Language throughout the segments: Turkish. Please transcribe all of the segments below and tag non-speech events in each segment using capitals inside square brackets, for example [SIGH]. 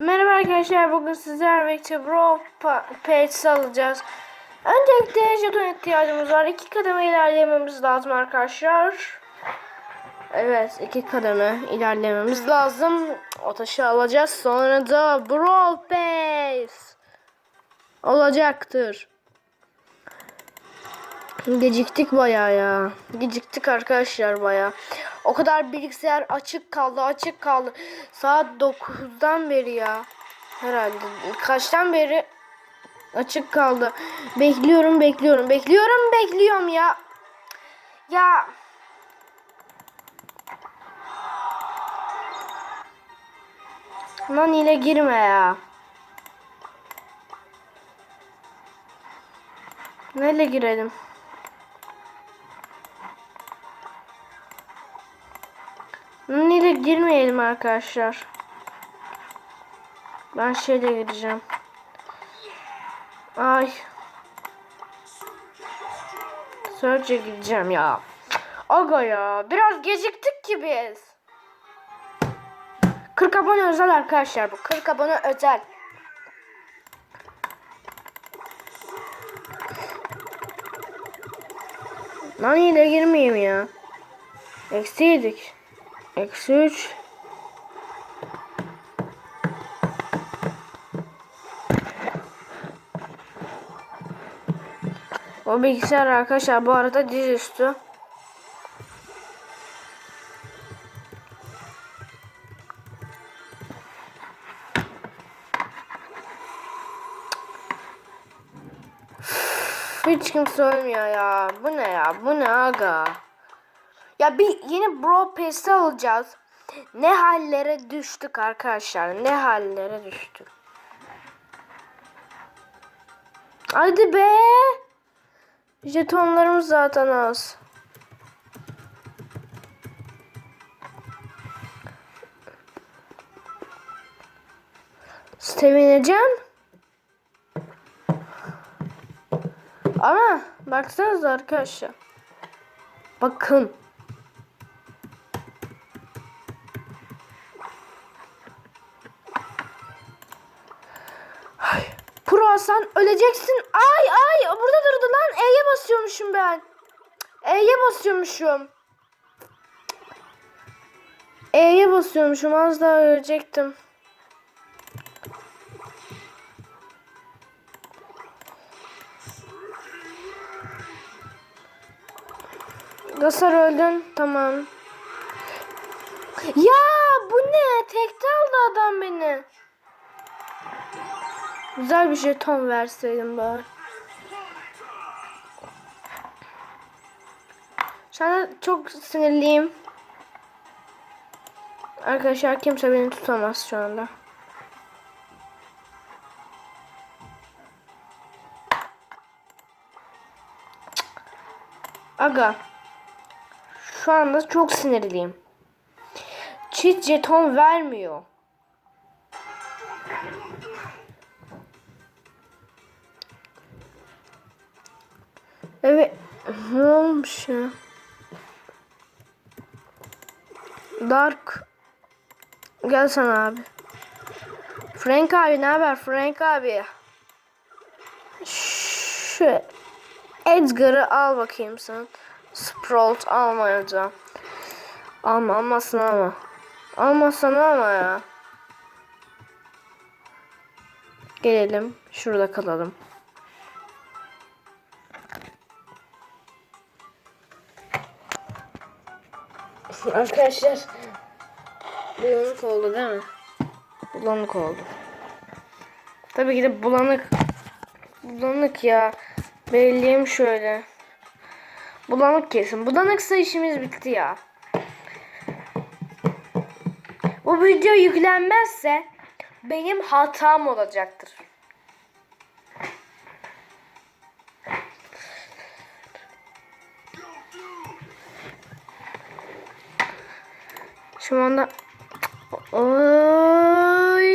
Merhaba arkadaşlar bugün sizlerle birlikte Bro Pa- Page alacağız. Öncelikle jeton ihtiyacımız var. İki kademe ilerlememiz lazım arkadaşlar. Evet iki kademe ilerlememiz lazım. O taşı alacağız. Sonra da Bro Page olacaktır. Geciktik bayağı ya. Geciktik arkadaşlar bayağı. O kadar bilgisayar açık kaldı, açık kaldı. Saat 9'dan beri ya. Herhalde. Kaçtan beri açık kaldı. Bekliyorum, bekliyorum, bekliyorum, bekliyorum ya. Ya. Lan ile girme ya. Neyle girelim? Girmeyelim arkadaşlar. Ben şeyle gireceğim. Ay. Search'e gideceğim ya. Aga ya. Biraz geciktik ki biz. 40 abone özel arkadaşlar bu. 40 abone özel. Lan yine girmeyeyim ya. Eksi yedik. Eksi 3. O bilgisayar arkadaşlar bu arada dizüstü. Hiç kimse ölmüyor ya. Bu ne ya? Bu ne aga? Ya bir yeni Bro Pass'i alacağız. Ne hallere düştük arkadaşlar. Ne hallere düştük. Hadi be. Jetonlarımız zaten az. Sevineceğim. Ama baksanıza arkadaşlar. Bakın. Ay, Pro öleceksin. Ay ay burada durdu lan. E'ye basıyormuşum ben. E'ye basıyormuşum. E'ye basıyormuşum. Az daha ölecektim. Gasar öldün. Tamam. Ya bu ne? Tekte aldı adam beni. Güzel bir jeton verseydim bari. Şu anda çok sinirliyim. Arkadaşlar kimse beni tutamaz şu anda. Aga. Şu anda çok sinirliyim. Çift jeton vermiyor. Evet. Ne olmuş ya? Dark. Gel sana abi. Frank abi ne haber Frank abi? Şu Edgar'ı al bakayım sen. Sprout almayacağım. Alma almasın ama. Almasın ama ya. Gelelim. Şurada kalalım. Arkadaşlar bulanık oldu değil mi? Bulanık oldu. Tabii ki de bulanık. Bulanık ya. Belirleyeyim şöyle. Bulanık kesin. Bulanıksa işimiz bitti ya. Bu video yüklenmezse benim hatam olacaktır. Şu anda Ay.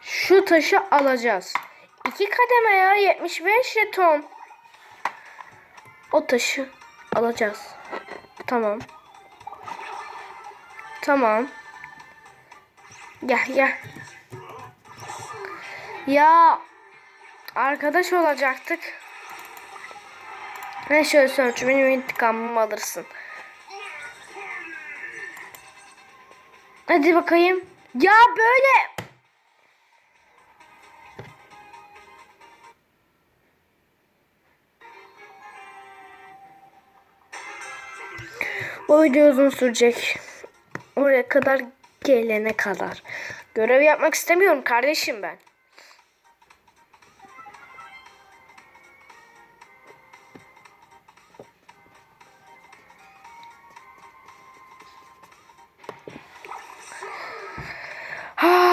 Şu taşı alacağız. İki kademe ya 75 jeton. O taşı alacağız. Tamam. Tamam. Gel gel. Ya arkadaş olacaktık. Ne şöyle söyle benim intikamımı alırsın. Hadi bakayım. Ya böyle. Bu video uzun sürecek. Oraya kadar gelene kadar. Görev yapmak istemiyorum kardeşim ben.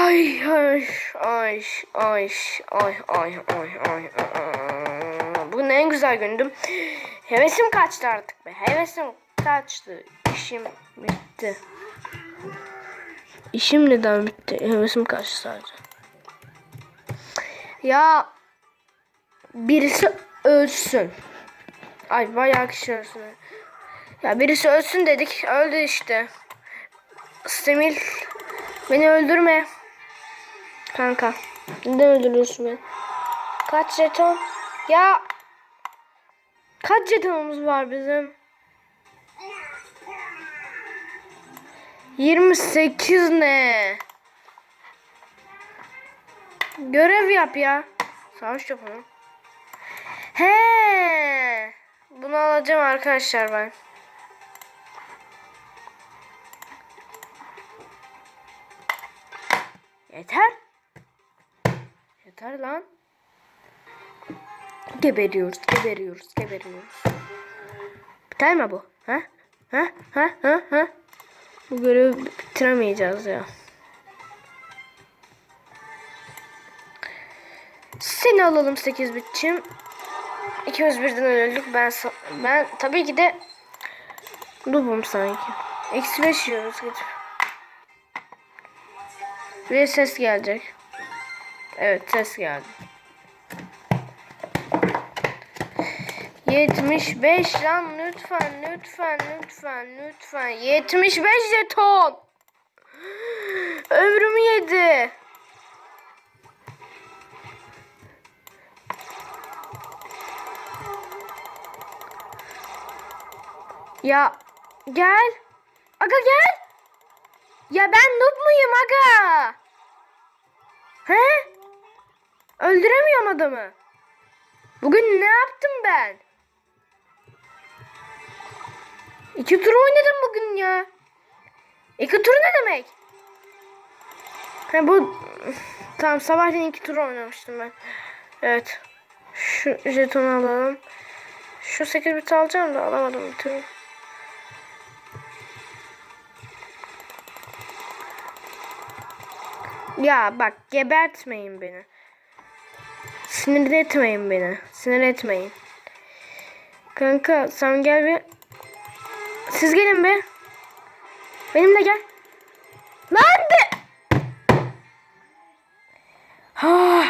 Ay ay ay ay ay ay ay ay ay. Bugün en güzel gündüm. Hevesim kaçtı artık be. Hevesim kaçtı. İşim bitti. İşim neden bitti? Hevesim kaçtı sadece. Ya birisi ölsün. Ay bayağı kişi ölsün. Ya birisi ölsün dedik. Öldü işte. Stemil beni öldürme. Kanka. Neden öldürüyorsun beni? Kaç jeton? Ya kaç jetonumuz var bizim? 28 ne? Görev yap ya. Savaş yapalım. He. Bunu alacağım arkadaşlar ben. Yeter. Yeter lan. Geberiyoruz, geberiyoruz, geberiyoruz. Biter mi bu? Ha? Ha? Ha? Ha? Ha? Bu görevi bitiremeyeceğiz ya. Seni alalım 8 bitçim. İkimiz birden öldük. Ben ben tabii ki de noobum sanki. Eksi 5 yiyoruz gidip. Bir ses gelecek. Evet ses geldi. 75 lan lütfen lütfen lütfen lütfen. 75 jeton. Ömrümü yedi. Ya gel. Aga gel. Ya ben noob muyum aga? He Öldüremiyorum adamı Bugün ne yaptım ben İki tur oynadım bugün ya. İki tur ne demek? Ha bu tamam sabahleyin iki tur oynamıştım ben. Evet. Şu jetonu alalım. Şu 8 bit alacağım da alamadım bir türlü. Ya bak gebertmeyin beni. Sinir etmeyin beni. Sinir etmeyin. Kanka sen gel bir siz gelin be. Benimle gel. Be. Ha.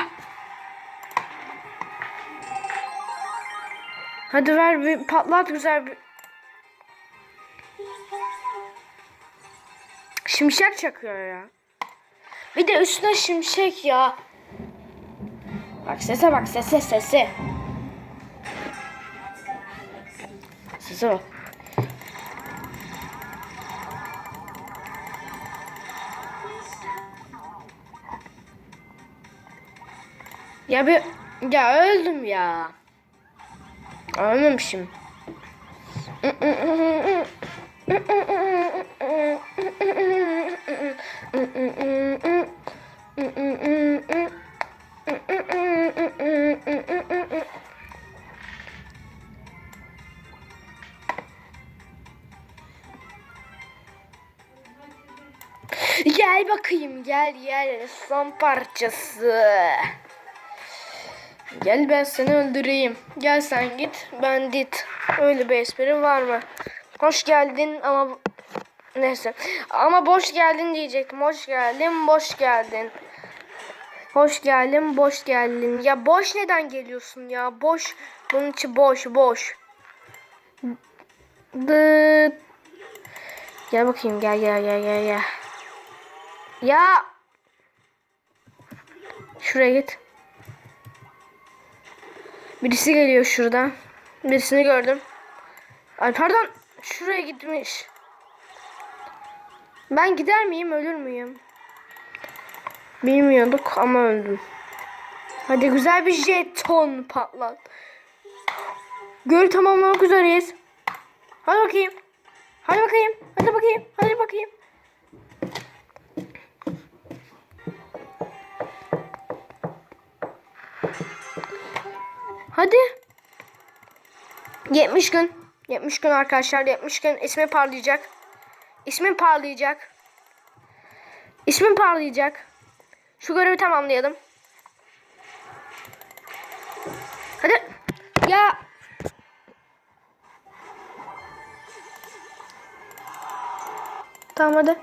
Hadi ver bir patlat güzel bir. Şimşek çakıyor ya. Bir de üstüne şimşek ya. Bak sese bak sese sese. Sese bak. Ya bir ya öldüm ya. Ölmemişim. [LAUGHS] bakayım gel gel son parçası. Gel ben seni öldüreyim. Gel sen git ben dit. Öyle bir espri var mı? Hoş geldin ama neyse. Ama boş geldin diyecektim. Hoş geldin, boş geldin. Hoş geldin, boş geldin. Ya boş neden geliyorsun ya? Boş. Bunun için boş, boş. Dıt. Gel bakayım gel gel gel gel gel. Ya. Şuraya git. Birisi geliyor şuradan. Birisini gördüm. Ay pardon. Şuraya gitmiş. Ben gider miyim ölür müyüm? Bilmiyorduk ama öldüm. Hadi güzel bir jeton patlat. Göl tamamlamak üzereyiz. Hadi bakayım. Hadi bakayım. Hadi bakayım. Hadi bakayım. Hadi. 70 gün. 70 gün arkadaşlar. 70 gün ismi parlayacak. İsmin parlayacak. İsmin parlayacak. Şu görevi tamamlayalım. Hadi. Ya. Tamam hadi.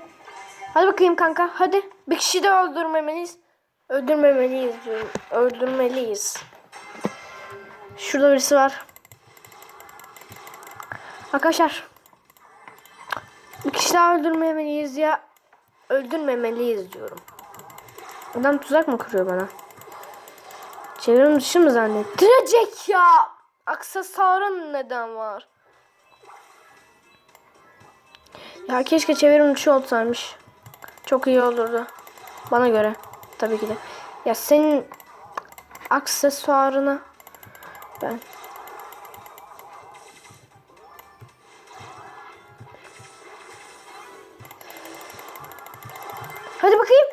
Hadi bakayım kanka. Hadi. Bir kişi de öldürmemeliyiz. Öldürmemeliyiz diyorum. Öldürmeliyiz. Şurada birisi var. Arkadaşlar. Bir kişi daha öldürmemeliyiz ya. Öldürmemeliyiz diyorum. Adam tuzak mı kuruyor bana? Çevrim dışı mı zannettirecek ya? Aksesuarın neden var? Ya keşke çevrim dışı olsaymış. Çok iyi olurdu. Bana göre. Tabii ki de. Ya senin aksesuarına ben Hadi bakayım.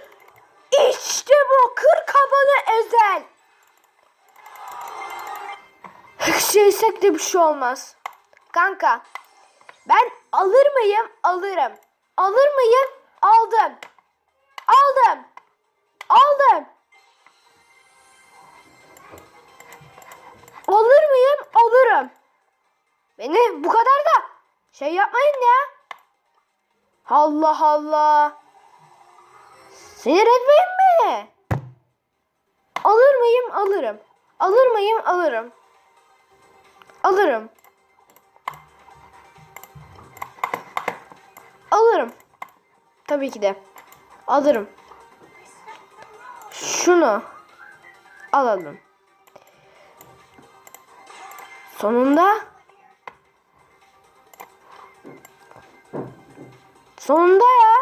İşte bu. Kır kabanı ezel. Şeysek de bir şey olmaz. Kanka. Ben alır mıyım? Alırım. Alır mıyım? Aldım. Aldım. Aldım. Beni bu kadar da şey yapmayın ya. Allah Allah. Sinir etmeyin mi? Alır mıyım? Alırım. Alır mıyım? Alırım. Alırım. Alırım. Tabii ki de. Alırım. Şunu alalım. Sonunda Sonunda ya.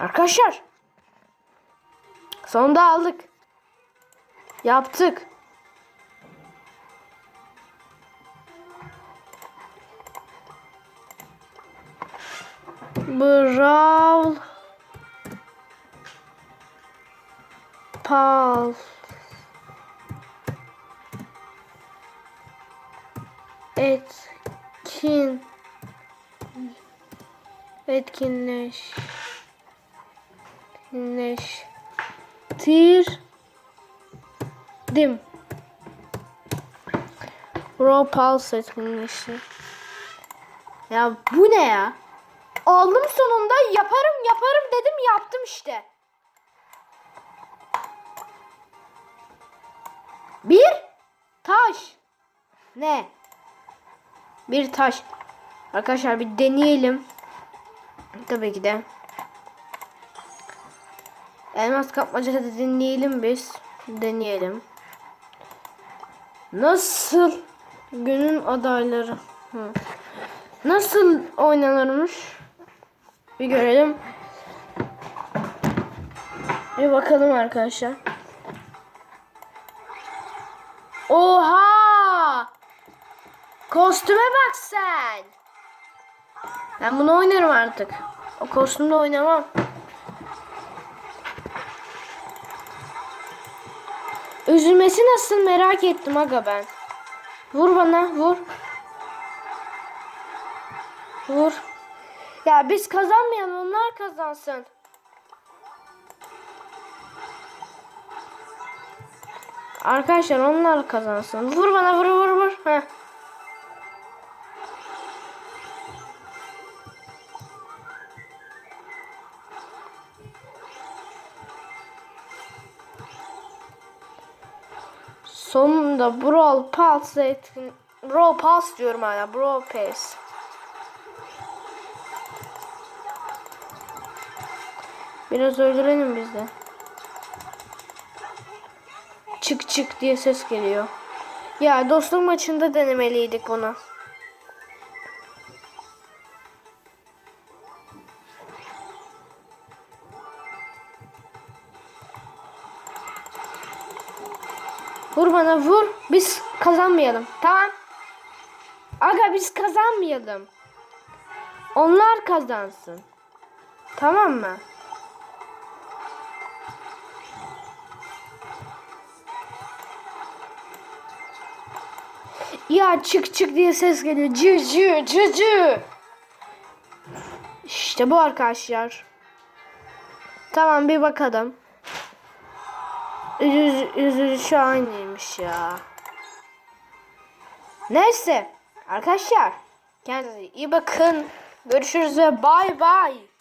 Arkadaşlar. Sonunda aldık. Yaptık. Brawl Pal Etkin Etkinleş Etkinleştirdim Brawl Pulse etkinleştir Ya bu ne ya? Aldım sonunda yaparım yaparım dedim yaptım işte. Bir taş. Ne? Bir taş. Arkadaşlar bir deneyelim. Tabii ki de. Elmas kapmaca da deneyelim biz. Deneyelim. Nasıl günün adayları? Hı. Nasıl oynanırmış? Bir görelim. Bir bakalım arkadaşlar. Oha! Kostüme bak sen. Ben bunu oynarım artık. O kostümle oynamam. Üzülmesi nasıl merak ettim aga ben. Vur bana vur. Vur. Ya biz kazanmayalım onlar kazansın. Arkadaşlar onlar kazansın. Vur bana vur vur vur. Heh. da Brawl Pass etkin Brawl Pass diyorum hala Brawl Pass. Biraz öldürelim biz de. Çık çık diye ses geliyor. Ya dostluk maçında denemeliydik bunu. Bana vur. Biz kazanmayalım. Tamam. Aga biz kazanmayalım. Onlar kazansın. Tamam mı? Ya çık çık diye ses geliyor. Cı cı cı cı. İşte bu arkadaşlar. Tamam bir bakalım. Yüz, yüzü şu aynıymış ya. Neyse arkadaşlar kendinize iyi bakın. Görüşürüz ve bay bay.